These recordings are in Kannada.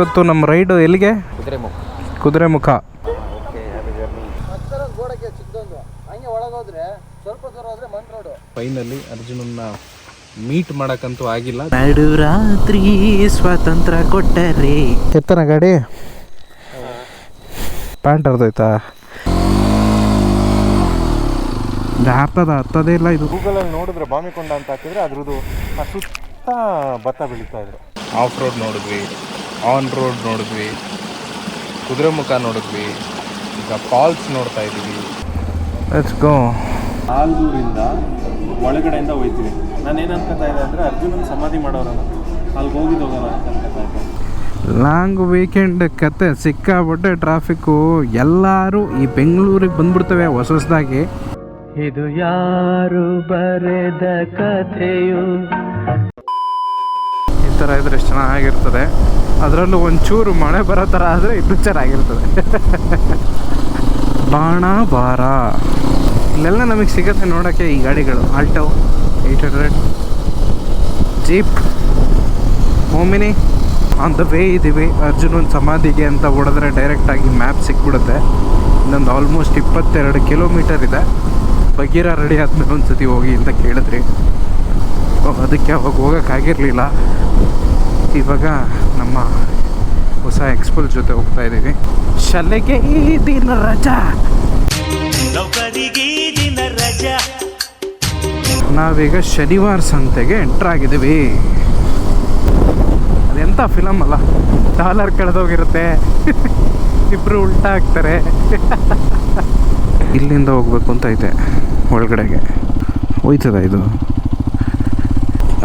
ಇವತ್ತು ನಮ್ಮ ರೈಡು ಎಲ್ಲಿಗೆ? ಕುದುರೆ ಮುಖ. ಫೈನಲಿ ಅರ್ಜುನನ್ನ ಮೀಟ್ ಮಾಡಕ್ಕಂತೂ ಆಗಿಲ್ಲ. ನಡುರಾತ್ರಿ ಸ್ವಾತಂತ್ರ್ಯ ಕೊಟ್ಟರೆ. ಎತ್ತನ ಗಾಡಿ? ಪ್ಯಾಂಟ್ ಹರಿದೋಯ್ತಾ ಹತ್ತದ ಹತ್ತದೇ ಇಲ್ಲ ಇದು. ಗೂಗಲಲ್ಲಿ ನೋಡಿದ್ರೆ ಬಾಮಿಕೊಂಡ ಅಂತ ಹಾಕಿದ್ರೆ ಅದ್ರದ್ದು ಸುತ್ತ ಭತ್ತ ಬೆಳೀತಾ ಇದ್ರು ಆಫ್ ರೋಡ್ ನೋಡಿದ್ವಿ. ಆನ್ ರೋಡ್ ನೋಡಿದ್ವಿ ಕುದುರೆ ಮುಖ ನೋಡಿದ್ವಿ ಈಗ ಫಾಲ್ಸ್ ನೋಡ್ತಾ ಇದ್ದೀವಿ. ಲೆಟ್ಸ್ ಗೋ ಆಲ್ದೂರಿಂದ ಒಳಗಡೆಯಿಂದ ಹೋಯ್ತೀವಿ. ನಾನು ಏನು ಅನ್ಕೋತಾ ಇದ್ದೆ ಅಂದರೆ ಅರ್ಜುನನ ಸಮಾಧಿ ಮಾಡೋರಲ್ಲ ಅಲ್ಲಿಗೆ ಹೋಗಿದ್ದು ಹೋಗಲ್ಲ ಅಂತ ಅನ್ಕೋತಾ ಇದ್ದೆ. ಲಾಂಗ್ ವೀಕೆಂಡ್ ಕತೆ ಸಿಕ್ಕಾಬಿಟ್ಟೆ ಟ್ರಾಫಿಕ್ಕು ಎಲ್ಲರೂ ಈ ಬೆಂಗಳೂರಿಗೆ ಬಂದ್ಬಿಡ್ತವೆ ಹೊಸ ಹೊಸದಾಗಿ. ಇದು ಯಾರು ಬರೆದ ಕಥೆಯು? ಥರ ಇದ್ರೆ ಎಷ್ಟು ಚೆನ್ನಾಗಿರ್ತದೆ. ಅದರಲ್ಲೂ ಒಂಚೂರು ಮಳೆ ಬರೋ ಥರ ಆದರೆ ಇನ್ನೂ ಚೆನ್ನಾಗಿರ್ತದೆ. ಬಾಣ ಬಾರ ಇಲ್ಲೆಲ್ಲ ನಮಗೆ ಸಿಗುತ್ತೆ ನೋಡೋಕ್ಕೆ ಈ ಗಾಡಿಗಳು. Alto eight hundred. Jeep. Omni. On the way ಇದ್ದೀವಿ. ಅರ್ಜುನನ್ ಸಮಾಧಿಗೆ ಅಂತ ಓಡಿದ್ರೆ ಡೈರೆಕ್ಟಾಗಿ ಮ್ಯಾಪ್ ಸಿಕ್ಬಿಡುತ್ತೆ. ಇನ್ನೊಂದು ಆಲ್ಮೋಸ್ಟ್ ಇಪ್ಪತ್ತೆರಡು ಕಿಲೋಮೀಟರ್ ಇದೆ. ಬಗೀರ ರೆಡಿ ಆದ್ಮೇಲೆ ಒಂದು ಸತಿ ಹೋಗಿ ಅಂತ ಕೇಳಿದ್ರಿ. ಅದಕ್ಕೆ ಅವಾಗ ಹೋಗೋಕ್ಕಾಗಿರಲಿಲ್ಲ ಇವಾಗ ನಮ್ಮ ಹೊಸ ಎಕ್ಸ್ಪೋಲ್ ಜೊತೆ ಹೋಗ್ತಾ ಇದ್ದೀವಿ. ಶಾಲೆಗೆ ಈ ದಿನ ರಜಾ. ನೌಕರಿಗೆ ದಿನ ರಜಾ. ನಾವೀಗ ಶನಿವಾರ ಸಂತೆಗೆ ಎಂಟ್ರ್ ಆಗಿದ್ದೀವಿ. ಅದೆಂಥ ಫಿಲಮ್ ಅಲ್ಲ. ಡಾಲರ್ ಕಳೆದೋಗಿರುತ್ತೆ. ಇಬ್ಬರು ಉಲ್ಟಾ ಆಗ್ತಾರೆ. ಇಲ್ಲಿಂದ ಹೋಗ್ಬೇಕು ಅಂತ ಐತೆ ಒಳಗಡೆಗೆ. ಹೋಯ್ತದ ಇದು?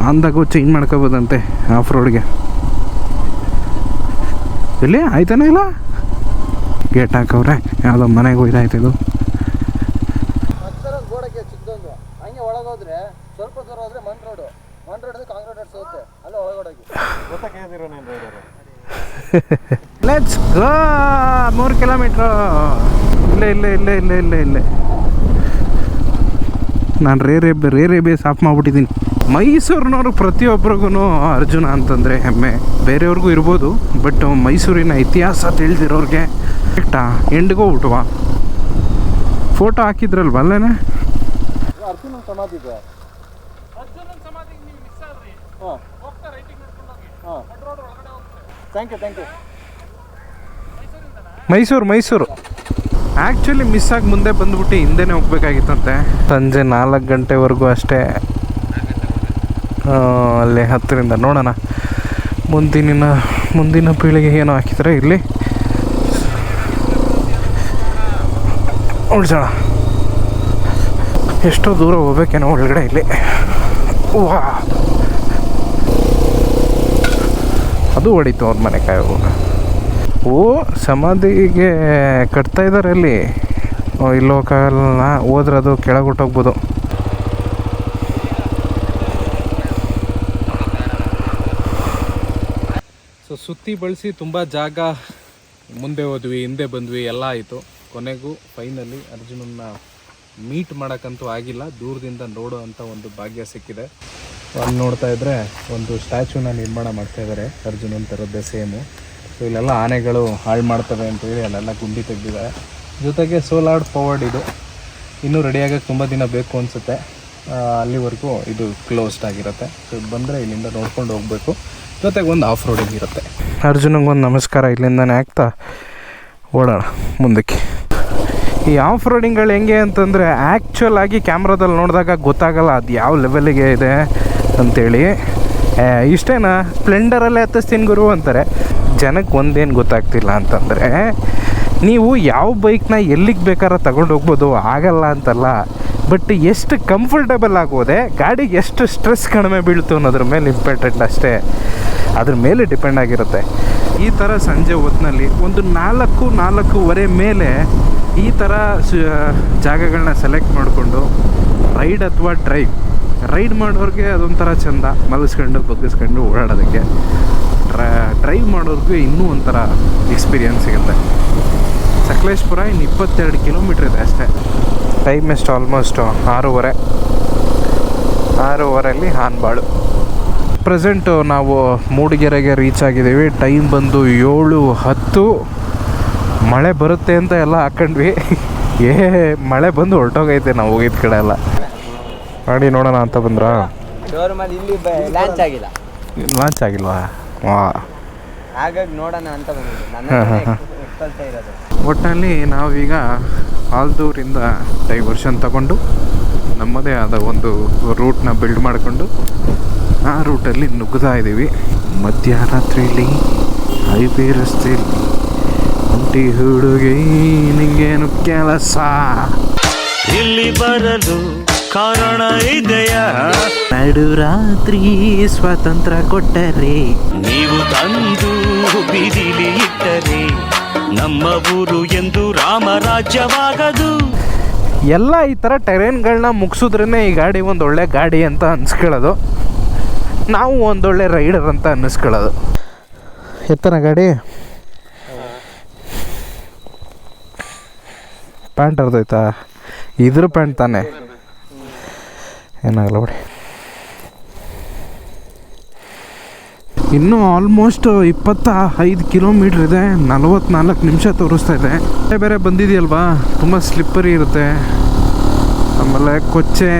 ಅಂದಾಗೂ ಚೇಂಜ್ ಮಾಡ್ಕೋಬೋದಂತೆ ಆಫ್ ರೋಡ್ಗೆ ಇಲ್ಲಿ ಆಯ್ತಾನೆ ಇಲ್ಲ ಗೇಟ್ ಹಾಕವ್ರೆ ಯಾವುದೋ ಮನೆಗೆ ಹೋಯ್ದಾಯ್ತು ಇದು ಲೆಟ್ಸ್ ಗೋ ಮೂರು ಕಿಲೋಮೀಟ್ರು ಇಲ್ಲೇ ಇಲ್ಲೇ ಇಲ್ಲೇ ಇಲ್ಲೇ ಇಲ್ಲೇ ಇಲ್ಲೇ ನಾನು ರೇ ರೇ ರೇ ರೇ ಬೇಸ್ ಆಫ್ ಮಾಡ್ಬಿಟ್ಟಿದ್ದೀನಿ ಮೈಸೂರಿನವ್ರು ಪ್ರತಿಯೊಬ್ಬರಿಗೂ ಅರ್ಜುನ ಅಂತಂದರೆ ಹೆಮ್ಮೆ. ಬೇರೆಯವ್ರಿಗೂ ಇರ್ಬೋದು ಬಟ್ ಮೈಸೂರಿನ ಇತಿಹಾಸ ತಿಳಿದಿರೋರಿಗೆ ಕರೆಕ್ಟಾ ಎಂಡ್ಗೋ ಹುಟ್ಟುವ. ಫೋಟೋ ಹಾಕಿದ್ರಲ್ವ ಅಲ್ಲೇನೆ? ಅರ್ಜುನನ್ ಸಮಾಧಿ ಇದೆ. ಹಾಂ. ಹಾಂ. Thank you thank you Mysuru Mysuru. Actually miss ಆಗಿ ಮುಂದೆ ಬಂದ್ಬಿಟ್ಟು ಹಿಂದೆನೇ ಹೋಗ್ಬೇಕಾಗಿತ್ತಂತೆ. ಸಂಜೆ ನಾಲ್ಕು ಗಂಟೆವರೆಗೂ ಅಷ್ಟೇ. ಅಲ್ಲಿ ಹತ್ತರಿಂದ ನೋಡೋಣ. ಮುಂದಿನ ಮುಂದಿನ ಪೀಳಿಗೆ ಏನೋ ಹಾಕಿದ್ರೆ ಇಲ್ಲಿ ಉಳ್ಸೋಣ. ಎಷ್ಟೋ ದೂರ ಹೋಗ್ಬೇಕೇನೋ ಒಳಗಡೆ ಇಲ್ಲಿ. ವಾ ಅದು ಹೊಡಿತು ಅವ್ರ ಮನೆ ಕಾಯೋ ಓ, ಸಮಾಧಿಗೆ ಕಟ್ತಾ ಇದ್ದಾರೆ ಅಲ್ಲಿ. ಇಲ್ಲಿ ಹೋದ್ರೆ ಅದು ಕೆಳಗೆ ಹೊಟ್ಟೋಗ್ಬೋದು ಸೊ ಸುತ್ತಿ ಬಳಸಿ ತುಂಬ ಜಾಗ ಮುಂದೆ ಹೋದ್ವಿ, ಹಿಂದೆ ಬಂದ್ವಿ, ಎಲ್ಲ ಆಯಿತು. ಕೊನೆಗೂ ಫೈನಲಿ ಅರ್ಜುನನ್ನ ಮೀಟ್ ಮಾಡೋಕ್ಕಂತೂ ಆಗಿಲ್ಲ. ದೂರದಿಂದ ನೋಡೋ ಅಂತ ಒಂದು ಭಾಗ್ಯ ಸಿಕ್ಕಿದೆ. ಅಲ್ಲಿ ನೋಡ್ತಾ ಇದ್ರೆ ಒಂದು ಸ್ಟ್ಯಾಚ್ಯೂನ ನಿರ್ಮಾಣ ಮಾಡ್ತಾ ಇದ್ದಾರೆ ಅರ್ಜುನನ್ ಥರದ್ದೇ ಸೇಮು ಸೊ ಇಲ್ಲೆಲ್ಲ ಆನೆಗಳು ಹಾಳು ಮಾಡ್ತವೆ ಅಂತೇಳಿ ಅಲ್ಲೆಲ್ಲ ಗುಂಡಿ ತೆಗೆದಿದ್ದಾರೆ ಜೊತೆಗೆ ಸೋಲಾರ್ಡ್ ಫಾರ್ವರ್ಡ್ ಇದು. ಇನ್ನೂ ರೆಡಿಯಾಗಕ್ಕೆ ತುಂಬ ದಿನ ಬೇಕು ಅನಿಸುತ್ತೆ. ಅಲ್ಲಿವರೆಗೂ ಇದು ಕ್ಲೋಸ್ಡ್ ಆಗಿರುತ್ತೆ. ಸೊ ಬಂದರೆ ಇಲ್ಲಿಂದ ನೋಡ್ಕೊಂಡು ಹೋಗಬೇಕು. ಜೊತೆಗೆ ಒಂದು ಆಫ್ ರೋಡಿಂಗ್ ಇರುತ್ತೆ ಅರ್ಜುನಂಗೊಂದು ನಮಸ್ಕಾರ ಇಲ್ಲಿಂದನೇ ಆಗ್ತಾ ಓಡೋಣ ಮುಂದಕ್ಕೆ. ಈ ಆಫ್ ರೋಡಿಂಗ್ಗಳು ಹೆಂಗೆ ಅಂತಂದರೆ ಆ್ಯಕ್ಚುಲ್ ಆಗಿ ಕ್ಯಾಮ್ರಾದಲ್ಲಿ ನೋಡಿದಾಗ ಗೊತ್ತಾಗಲ್ಲ ಅದು ಯಾವ ಲೆವೆಲಿಗೆ ಇದೆ ಅಂತೇಳಿ. ಏ, ಇಷ್ಟೇನಾ? ಸ್ಪ್ಲೆಂಡರಲ್ಲೇ ಹತ್ತಿಸ್ತೀನಿ ಗುರು ಅಂತಾರೆ. ಜನಕ್ಕೆ ಒಂದೇನು ಗೊತ್ತಾಗ್ತಿಲ್ಲ ಅಂತಂದರೆ ನೀವು ಯಾವ ಬೈಕ್ನ ಎಲ್ಲಿಗೆ ಬೇಕಾದ್ರೆ ತಗೊಂಡು ಹೋಗ್ಬೋದು ಆಗಲ್ಲ ಅಂತಲ್ಲ. ಬಟ್ ಎಷ್ಟು ಕಂಫರ್ಟಬಲ್ ಆಗೋದೆ, ಗಾಡಿಗೆ ಎಷ್ಟು ಸ್ಟ್ರೆಸ್ ಕಡಿಮೆ ಬೀಳ್ತು ಅನ್ನೋದ್ರ ಮೇಲೆ ಇಂಪಾರ್ಟೆಂಟ್ ಅಷ್ಟೇ. ಅದ್ರ ಮೇಲೆ ಡಿಪೆಂಡ್ ಆಗಿರುತ್ತೆ. ಈ ಥರ ಸಂಜೆ ಹೊತ್ತಿನಲ್ಲಿ ಒಂದು ನಾಲ್ಕು, ನಾಲ್ಕೂವರೆ ಮೇಲೆ ಈ ಥರ ಜಾಗಗಳನ್ನ ಸೆಲೆಕ್ಟ್ ಮಾಡಿಕೊಂಡು ರೈಡ್ ಅಥವಾ ಡ್ರೈವ್ ರೈಡ್ ಮಾಡೋರಿಗೆ ಅದೊಂಥರ ಚಂದ ಮಲಗಿಸ್ಕೊಂಡು ಬಗ್ಗಿಸ್ಕೊಂಡು ಓಡಾಡೋದಕ್ಕೆ. ಡ್ರ ಡ್ರೈವ್ ಮಾಡೋರ್ಗೂ ಇನ್ನೂ ಒಂಥರ ಎಕ್ಸ್ಪೀರಿಯನ್ಸ್ ಸಿಗುತ್ತೆ. ಸಕಲೇಶ್ಪುರ ಇನ್ನು ಇಪ್ಪತ್ತೆರಡು ಕಿಲೋಮೀಟ್ರ್ ಇದೆ ಅಷ್ಟೇ. ಟೈಮ್ ಎಷ್ಟು ಆಲ್ಮೋಸ್ಟು ಆರೂವರೆ. ಆರೂವರೆಯಲ್ಲಿ ಹಾನ್ಬಾಳು. ಪ್ರೆಸೆಂಟು ನಾವು ಮೂಡಿಗೆರೆಗೆ ರೀಚ್ ಆಗಿದ್ದೀವಿ. ಟೈಮ್ ಬಂದು ಏಳು ಹತ್ತು. ಮಳೆ ಬರುತ್ತೆ ಅಂತ ಎಲ್ಲ ಹಾಕೊಂಡ್ವಿ. ಏ ಮಳೆ ಬಂದು ಹೊರಟೋಗೈತೆ ನಾವು ಹೋಗಿದ್ದ ಕಡೆ ಎಲ್ಲ. ಮಾಡಿ ನೋಡೋಣ ಅಂತ ಬಂದ್ರಾ? ಲಾಂಚ್ ಆಗಿಲ್ಲ. ಲಾಂಚ್ ಆಗಿಲ್ವಾ? ವಾ. ಹಾಗಾಗಿ ನೋಡೋಣ ಅಂತ ಬಂದಿದ್ದು. ಹಾ, ನನ್ನ ಹಾ, ಹಾ. ಕಲ್ತಾ ಇರೋದು. ಒಟ್ಟಿನಲ್ಲಿ ನಾವೀಗ ಆಲ್ದೂರಿಂದ ಡೈವರ್ಷನ್ ತಗೊಂಡು ನಮ್ಮದೇ ಆದ ಒಂದು ರೂಟ್ನ ಬಿಲ್ಡ್ ಮಾಡಿಕೊಂಡು ಆ ರೂಟಲ್ಲಿ ನುಗ್ಗುತ್ತಾ ಇದ್ದೀವಿ. ಮಧ್ಯರಾತ್ರಿಯಲ್ಲಿ ಹೈವೇ ರಸ್ತೆಯಲ್ಲಿ ಒಂಟಿ ಹುಡುಗಿ ನಿಂಗೇನು ಕೆಲಸ? ಇಲ್ಲಿ ಬರಲು ಕಾರಣ ಇದೆಯಾ? ನಡುರಾತ್ರಿ ಸ್ವಾತಂತ್ರ್ಯ ಕೊಟ್ಟರೆ ನೀವು ತಂದು ಬಿದಿಲಿ ಇಟ್ಟರೆ ನಮ್ಮ ಊರು ಎಂದು ರಾಮರಾಜ್ಯವಾಗದು. ಎಲ್ಲ ಈ ಥರ ಟೆರೇನ್ಗಳನ್ನ ಮುಗಿಸಿದ್ರೇ ಈ ಗಾಡಿ ಒಂದು ಒಳ್ಳೆ ಗಾಡಿ ಅಂತ ಅನ್ಸ್ಕೊಳ್ಳೋದು. ನಾವು ಒಂದೊಳ್ಳೆ ರೈಡರ್ ಅಂತ ಅನ್ನಿಸ್ಕೊಳ್ಳೋದು ಎತ್ತನ ಗಾಡಿ? ಪ್ಯಾಂಟ್ ಅರ್ದೋಯ್ತಾ ಇದ್ರ ಪ್ಯಾಂಟ್ ತಾನೆ? ಏನಾಗಲ್ಲ ಬಿಡಿ. ಇನ್ನೂ ಆಲ್ಮೋಸ್ಟ್ ಇಪ್ಪತ್ತ ಐದು ಕಿಲೋಮೀಟ್ರ್ ಇದೆ, ನಲವತ್ನಾಲ್ಕು ನಿಮಿಷ ತೋರಿಸ್ತಾ ಇದೆ. ಬೇರೆ ಬೇರೆ ಬಂದಿದೆಯಲ್ವಾ? ತುಂಬ ಸ್ಲಿಪ್ಪರಿ ಇರುತ್ತೆ. ಆಮೇಲೆ ಕೊಚ್ಚೆ.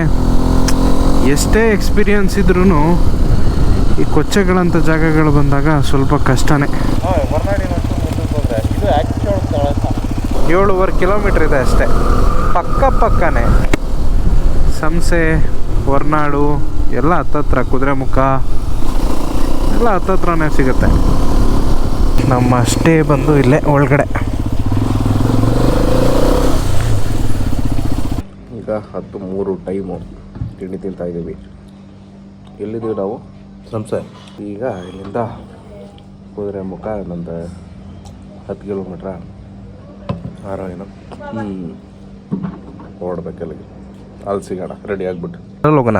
ಎಷ್ಟೇ ಎಕ್ಸ್ಪೀರಿಯನ್ಸ್ ಇದ್ರೂ ಈ ಕೊಚ್ಚೆಗಳಂಥ ಜಾಗಗಳು ಬಂದಾಗ ಸ್ವಲ್ಪ ಕಷ್ಟನೇ. ಏಳುವರೆ ಕಿಲೋಮೀಟ್ರ್ ಇದೆ ಅಷ್ಟೇ. ಪಕ್ಕ ಪಕ್ಕನೇ. ಸಂಸೆ, ಹೊರ್ನಾಡು, ಎಲ್ಲ ಹತ್ತತ್ರ ಕುದುರೆಮುಖ. ಎಲ್ಲ ಹತ್ತತ್ರನೇ ಸಿಗುತ್ತೆ. ನಮ್ಮ ಸ್ಟೇ ಬಂದು ಇಲ್ಲೇ ಒಳಗಡೆ. ಈಗ ಹತ್ತು ಮೂರು ಟೈಮು ತಿಂಡಿ ತಿಂತಾ ಇದ್ದೀವಿ. ಎಲ್ಲಿದ್ದೀವಿ ನಾವು? ಸಂಸೆ. ಈಗ ಇಲ್ಲಿಂದ ಕುದುರೆ ಮುಖ ನಂದು ಹತ್ತು ಕಿಲೋಮೀಟ್ರ ಆರೋ ಏನೋ ಹ್ಞೂ ಓಡ್ಬೇಕಲ್ಲಿಗೆ ಅಲ್ಲಿ ಸಿಗೋಣ. ರೆಡಿ ಆಗಿಬಿಟ್ಟು. ಹೋಗೋಣ.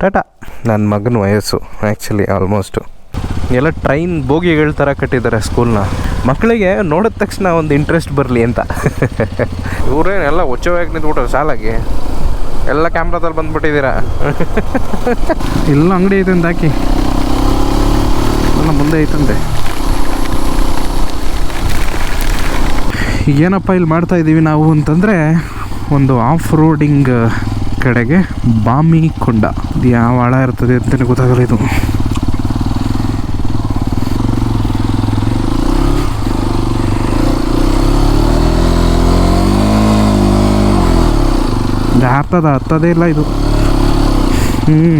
ಟಾಟಾ. ನನ್ನ ಮಗನ ವಯಸ್ಸು ಆ್ಯಕ್ಚುಲಿ ಆಲ್ಮೋಸ್ಟು ಎಲ್ಲ ಟ್ರೈನ್ ಬೋಗಿಗಳ ಥರ ಕಟ್ಟಿದ್ದಾರೆ ಸ್ಕೂಲ್ನ ಮಕ್ಕಳಿಗೆ ನೋಡಿದ ತಕ್ಷಣ ಒಂದು ಇಂಟ್ರೆಸ್ಟ್ ಬರಲಿ ಅಂತ. ಇವರೇನೆಲ್ಲ ಒಚ್ಚವಾಗಿ ನಿಂತ್ಬಿಟ್ರೆ ಸಾಲಾಗಿ. ಎಲ್ಲ ಕ್ಯಾಮ್ರಾದಲ್ಲಿ ಬಂದ್ಬಿಟ್ಟಿದ್ದೀರಾ? ಇಲ್ಲ ಅಂಗಡಿ ಐತೆ ಅಂತ ಹಾಕಿ. ಎಲ್ಲ ಮುಂದೆ ಐತಂತೆ ಏನಪ್ಪ ಇಲ್ಲಿ ಮಾಡ್ತಾ ಇದ್ದೀವಿ ನಾವು ಅಂತಂದರೆ ಒಂದು ಆಫ್ ರೋಡಿಂಗ್ ಕಡೆಗೆ ಬಾಮಿ ಕೊಂಡ ಇದು ಯಾವ ಆಳ ಇರ್ತದೆ ಅಂತಲೇ ಗೊತ್ತಾಗಲ್ಲ ಇದು. ಹತ್ತದ ಹತ್ತದೇ ಇಲ್ಲ ಇದು. ಹ್ಞೂ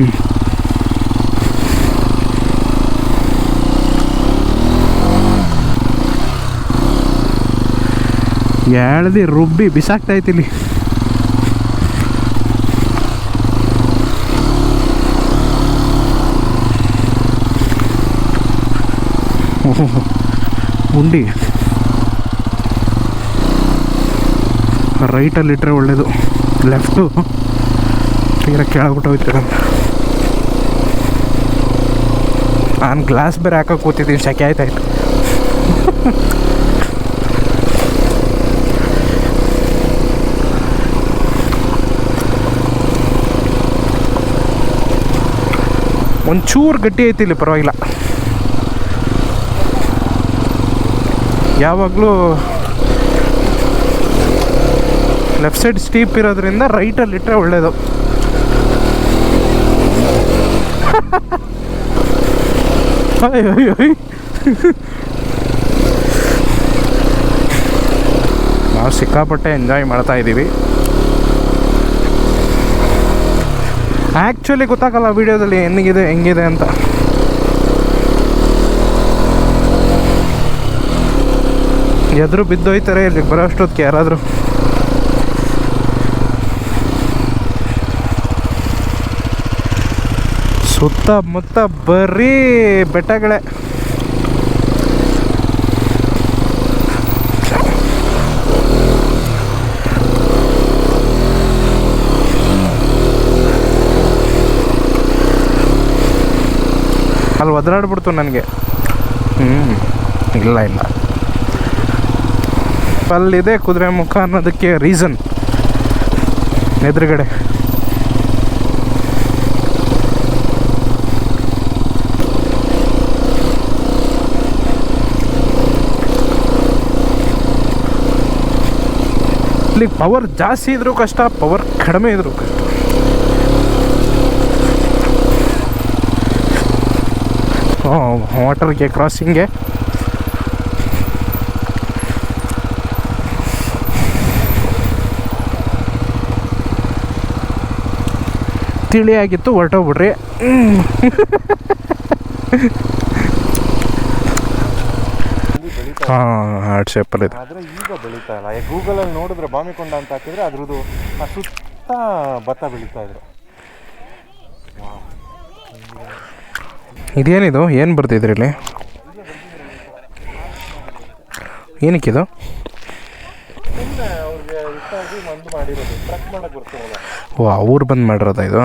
ಎಳ್ದು ರುಬ್ಬಿ ಬಿಸಾಕ್ತೈತಿಲ್ಲಿ ಉಂಡಿ. ರೈಟಲ್ಲಿ ಇಟ್ಟರೆ ಒಳ್ಳೇದು. ಲೆಫ್ಟು ತೀರ ಕೆಳಗ್ಬಿಟ್ಟು ಹೋಯ್ತು ನಾನು ಗ್ಲಾಸ್ ಬೇರೆ ಹಾಕಕ್ಕೆ ಕೂತಿದ್ದೀನಿ ಶಕೆ ಆಯ್ತಾಯ್ತು ಒಂಚೂರು ಗಟ್ಟಿ ಐತಿ ಇಲ್ಲಿ, ಪರವಾಗಿಲ್ಲ. ಯಾವಾಗಲೂ ಲೆಫ್ಟ್ ಸೈಡ್ ಸ್ಟೀಪ್ ಇರೋದ್ರಿಂದ ರೈಟಲ್ಲಿ ಇಟ್ಟರೆ ಒಳ್ಳೆಯದು ನಾವು ಸಿಕ್ಕಾಪಟ್ಟೆ ಎಂಜಾಯ್ ಮಾಡ್ತಾ ಇದ್ದೀವಿ. ಆ್ಯಕ್ಚುಲಿ ಗೊತ್ತಾಗಲ್ಲ ವೀಡಿಯೋದಲ್ಲಿ ಹೆಂಗಿದೆ ಹೆಂಗಿದೆ ಅಂತ. ಎದುರು ಬಿದ್ದೋಯ್ತಾರೆ ಇಲ್ಲಿಗೆ ಬರೋ ಅಷ್ಟೊತ್ತಿಗೆ ಯಾರಾದರೂ ಸುತ್ತಮುತ್ತ ಬರೀ ಬೆಟ್ಟಗಳೇ. ಅಲ್ಲಿ ಒದರಾಡ್ಬಿಡ್ತು ನನಗೆ. ಹ್ಞೂ ಇಲ್ಲ ಇಲ್ಲ. ಟೆಂಪಲ್ಲಿದೆ ಕುದುರೆ ಮುಖ ಅನ್ನೋದಕ್ಕೆ ರೀಸನ್ ಎದುರುಗಡೆ. ಇಲ್ಲಿ ಪವರ್ ಜಾಸ್ತಿ ಇದ್ರೂ ಕಷ್ಟ ಪವರ್ ಕಡಿಮೆ ಇದ್ರೂ ಕಷ್ಟ. ವಾಟರ್ಗೆ ಕ್ರಾಸಿಂಗ್ಗೆ ತಿಳಿಯಾಗಿತ್ತು ಹೊರಟೋಗ್ಬಿಡ್ರಿ. ಹಾಂ ಹಾರ್ಟ್ ಶೇಪಲ್ಲಿ ಇದೆ. ಆದರೆ ಈಗ ಬೆಳೀತಾ ಇಲ್ಲ. ಗೂಗಲಲ್ಲಿ ನೋಡಿದ್ರೆ ಬಾಮಿಕೊಂಡ ಅಂತ ಹಾಕಿದ್ರೆ ಅದ್ರದ್ದು ಸುತ್ತ ಭತ್ತ ಬೆಳೀತಾ ಇದ್ರು ಇದೇನಿದು? ಏನು ಬರ್ತಿದ್ರಿ ಇಲ್ಲಿ ಏನಕ್ಕಿದು? ಓ ಅವ್ರು ಬಂದು ಮಾಡಿರೋದ ಇದು?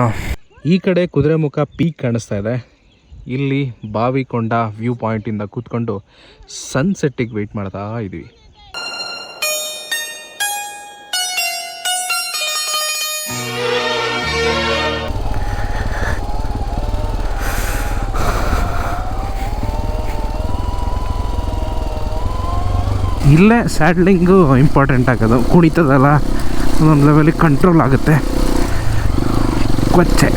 ಈ ಕಡೆ ಕುದುರೆಮುಖ ಪೀಕ್ ಕಾಣಿಸ್ತಾ ಇದೆ. ಇಲ್ಲಿ ಬಾವಿಕೊಂಡ ವ್ಯೂ ಪಾಯಿಂಟಿಂದ ಕೂತ್ಕೊಂಡು ಸನ್ಸೆಟ್ಟಿಗೆ ವೆಯ್ಟ್ ಮಾಡ್ತಾ ಇದ್ವಿ. ಇಲ್ಲೇ ಸ್ಯಾಡ್ಲಿಂಗು ಇಂಪಾರ್ಟೆಂಟ್ ಆಗೋದು. ಕುಣಿತದಲ್ಲ ಒಂದೊಂದು ಲೆವೆಲಿಗೆ ಕಂಟ್ರೋಲ್ ಆಗುತ್ತೆ. ಕೊಚ್ಚೆ.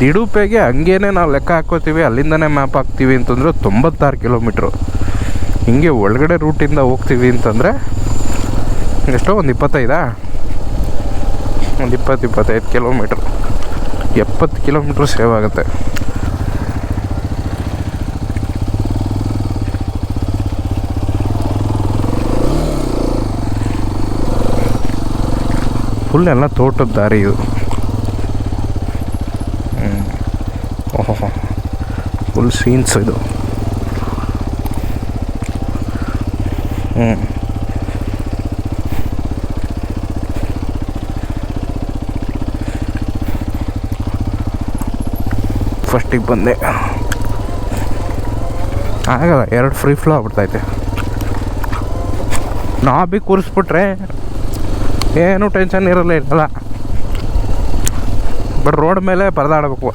ದಿಡುಪೆಗೆ ಹಂಗೇನೆ ನಾವು ಲೆಕ್ಕ ಹಾಕೋತೀವಿ, ಅಲ್ಲಿಂದನೇ ಮ್ಯಾಪ್ ಹಾಕ್ತೀವಿ ಅಂತಂದರೆ ತೊಂಬತ್ತಾರು ಕಿಲೋಮೀಟ್ರು ಹಿಂಗೆ ಒಳಗಡೆ ರೂಟಿಂದ ಹೋಗ್ತೀವಿ ಅಂತಂದರೆ ಎಷ್ಟೋ ಒಂದು ಇಪ್ಪತ್ತೈದಾ? ಒಂದು ಇಪ್ಪತ್ತು, ಇಪ್ಪತ್ತೈದು ಕಿಲೋಮೀಟ್ರ್ ಎಪ್ಪತ್ತು ಕಿಲೋಮೀಟ್ರ್ ಸೇವ್ ಆಗುತ್ತೆ ಫುಲ್ ಎಲ್ಲ ತೋಟದ ದಾರಿ ಇದು ಹ್ಮ್. ಓಹೋ ಫುಲ್ ಸೀನ್ಸ್ ಇದು ಹ್ಞೂ ಫಸ್ಟಿಗೆ ಬಂದೆ. ಆಗಲ್ಲ, ಎರಡು ಫ್ರೀ ಫ್ಲೋ ಆಗ್ಬಿಡ್ತೈತೆ. ನಾ ಬಿ ಕೂರಿಸ್ಬಿಟ್ರೆ ಏನು ಟೆನ್ಷನ್ ಇರಲ್ಲ ಇರಲ್ಲ. ಬಟ್ ರೋಡ್ ಮೇಲೆ ಪರದಾಡಬೇಕು.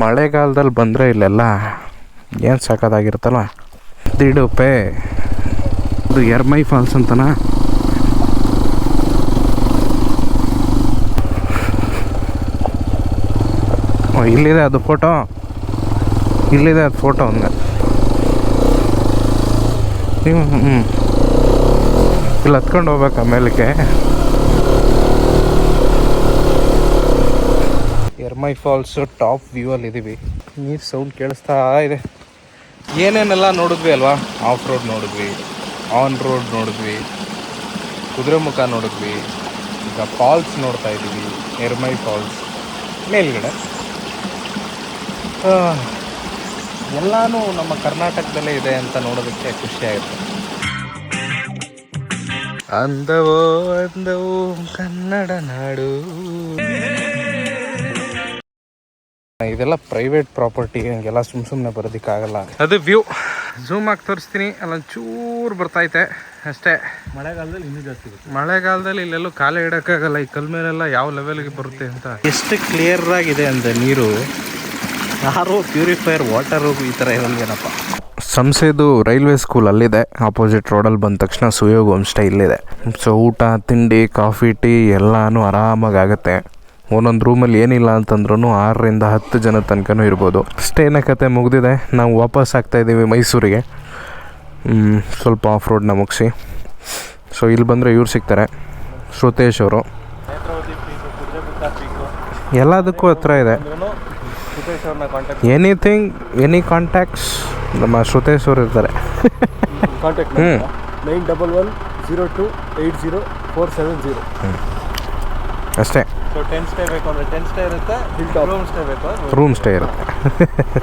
ಮಳೆಗಾಲದಲ್ಲಿ ಬಂದರೆ ಇಲ್ಲೆಲ್ಲ ಏನು ಸಾಕೋದಾಗಿರುತ್ತಲ್ಲ? ದಿಡುಪೆ. ಇದು ಎರ್ಮೈ ಫಾಲ್ಸ್ ಅಂತನ? ಇಲ್ಲಿದೆ ಅದು ಫೋಟೋ. ಇಲ್ಲಿದೆ ಅದು ಫೋಟೋ ಒಂದು. ನೀವು ಹ್ಞೂ ಇಲ್ಲಿ ಹತ್ಕೊಂಡು ಹೋಗ್ಬೇಕು ಮೇಲಕ್ಕೆ ಎರ್ಮೈ ಫಾಲ್ಸು ಟಾಪ್ ವ್ಯೂ ಅಲ್ಲಿ ಇದೀವಿ. ನೀರು ಸೌಂಡ್ ಕೇಳಿಸ್ತಾ ಇದೆ. ಏನೇನೆಲ್ಲ ನೋಡಿದ್ವಿ ಅಲ್ವಾ? ಆಫ್ ರೋಡ್ ನೋಡಿದ್ವಿ ಆನ್ ರೋಡ್ ನೋಡಿದ್ವಿ ಕುದುರೆಮುಖ ನೋಡಿದ್ವಿ, ಈಗ ಫಾಲ್ಸ್ ನೋಡ್ತಾ ಇದ್ದೀವಿ ಎರ್ಮೈ ಫಾಲ್ಸ್ ಮೇಲ್ಗಡೆ. ಎಲ್ಲಾನು ನಮ್ಮ ಕರ್ನಾಟಕದಲ್ಲೇ ಇದೆ ಅಂತ ನೋಡೋದಕ್ಕೆ ಖುಷಿ ಆಗುತ್ತೆ. ಅಂದವೋ ಅಂದವೋ ಕನ್ನಡ ನಾಡು. ಇದೆಲ್ಲ ಪ್ರೈವೇಟ್ ಪ್ರಾಪರ್ಟಿ ಹಂಗೆಲ್ಲ ಸುಮ್ ಸುಮ್ಮನೆ ಬರೋದಕ್ಕಾಗಲ್ಲ ಅದು ವ್ಯೂ ಝೂಮ್ ಆಗಿ ತೋರಿಸ್ತೀನಿ. ಅಲ್ಲೊಂದು ಚೂರು ಬರ್ತೈತೆ ಅಷ್ಟೇ. ಮಳೆಗಾಲದಲ್ಲಿ ಇನ್ನೂ ಜಾಸ್ತಿ ಬರುತ್ತೆ. ಮಳೆಗಾಲದಲ್ಲಿ ಇಲ್ಲೆಲ್ಲೂ ಕಾಲೇ ಇಡೋಕ್ಕಾಗಲ್ಲ. ಈ ಕಲ್ ಮೇಲೆಲ್ಲ ಯಾವ ಲೆವೆಲ್ಗೆ ಬರುತ್ತೆ ಅಂತ. ಎಷ್ಟು ಕ್ಲಿಯರ್ ಆಗಿದೆ ಅಂದರೆ ನೀರು ಯಾರೋ ಪ್ಯೂರಿಫೈಯರ್ ವಾಟರು, ಈ ಥರ ಏನಪ್ಪ? ಸಂಸೆದು ರೈಲ್ವೆ ಸ್ಕೂಲ್ ಅಲ್ಲಿದೆ. ಆಪೋಸಿಟ್ ರೋಡಲ್ಲಿ ಬಂದ ತಕ್ಷಣ ಸುಯೋಗ ಹೋಮ್ ಸ್ಟೇ ಇಲ್ಲಿದೆ. ಸೊ ಊಟ, ತಿಂಡಿ, ಕಾಫಿ, ಟೀ ಎಲ್ಲನೂ ಆರಾಮಾಗಿ ಆಗುತ್ತೆ ಒಂದೊಂದು ರೂಮಲ್ಲಿ ಏನಿಲ್ಲ ಅಂತಂದ್ರೂ ಆರರಿಂದ ಹತ್ತು ಜನ ತನಕನೂ ಇರ್ಬೋದು. ಸ್ಟೇನ ಕತೆ ಮುಗಿದಿದೆ. ನಾವು ವಾಪಸ್ ಆಗ್ತಾ ಇದ್ದೀವಿ ಮೈಸೂರಿಗೆ. ಸ್ವಲ್ಪ ಆಫ್ ರೋಡ್ನ ಮುಗಿಸಿ. ಸೊ ಇಲ್ಲಿ ಬಂದರೆ ಇವ್ರು ಸಿಗ್ತಾರೆ. ಶ್ರುತೇಶ್ ಅವರು. ಎಲ್ಲದಕ್ಕೂ ಹತ್ರ ಇದೆ. ಎನಿಥಿಂಗ್ ಎನಿ ಕಾಂಟ್ಯಾಕ್ಟ್ಸ್ ನಮ್ಮ ಶ್ರುತೇಶ್ ಅವರು ಇರ್ತಾರೆ. ಕಾಂಟ್ಯಾಕ್ಟ್ ಹ್ಞೂ nine double one zero two eight zero four seven zero. ಅಷ್ಟೇ. ಸೊ ಟೆನ್ ಸ್ಟೇ ಬೇಕು ಅಂದರೆ ಟೆನ್ ಸ್ಟೇ ಇರುತ್ತೆ ರೂಮ್ ಸ್ಟೇ ಬೇಕು. ರೂಮ್ ಸ್ಟೇ ಇರುತ್ತೆ.